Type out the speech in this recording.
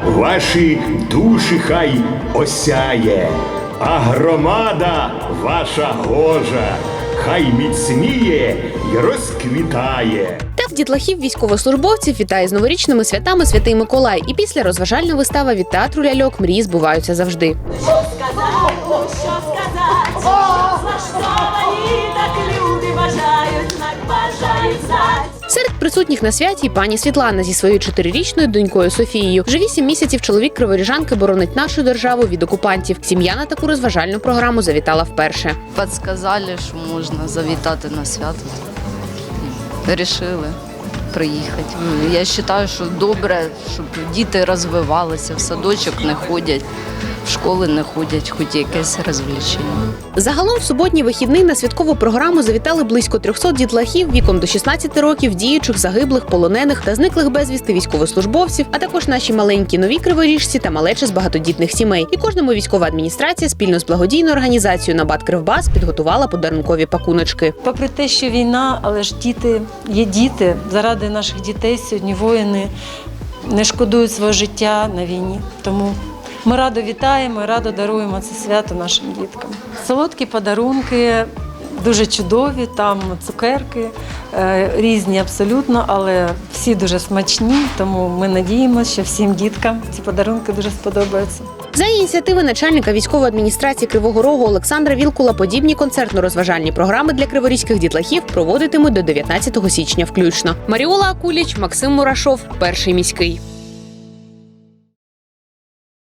Ваші душі хай осяє, а громада ваша гожа, хай міцніє й розквітає. Так дітлахів військовослужбовців вітає з новорічними святами Святий Миколай. І після розважальна вистава від театру ляльок мрії збуваються завжди. Що сказати, о, що сказати, влаштовані так люди бажають, так бажають. Серед присутніх на святі пані Світлана зі своєю чотирирічною донькою Софією. Вже вісім місяців чоловік криворіжанки боронить нашу державу від окупантів. Сім'я на таку розважальну програму завітала вперше. Подсказали, що можна завітати на свято. Рішили приїхати. Я вважаю, що добре, щоб діти розвивалися, в садочок не ходять, в школи не ходять, хоч якесь розвлечення. Загалом в суботній вихідний на святкову програму завітали близько 300 дітлахів віком до 16 років, діючих, загиблих, полонених та зниклих безвісти військовослужбовців, а також наші маленькі нові криворіжці та малечі з багатодітних сімей. І кожному військова адміністрація спільно з благодійною організацією Набат Кривбас підготувала подарункові пакуночки. Попри те, що війна, але ж діти є діти. Заради наших дітей сьогодні воїни не шкодують свого життя на війні. Тому ми радо вітаємо, і радо даруємо це свято нашим діткам. Солодкі подарунки. Дуже чудові, там цукерки е, різні абсолютно, але всі дуже смачні. Тому ми надіємося, що всім діткам ці подарунки дуже сподобаються. За ініціативи начальника військової адміністрації Кривого Рогу Олександра Вілкула подібні концертно-розважальні програми для криворізьких дітлахів проводитимуть до 19 січня включно. Маріола Акуліч, Максим Мурашов, перший міський.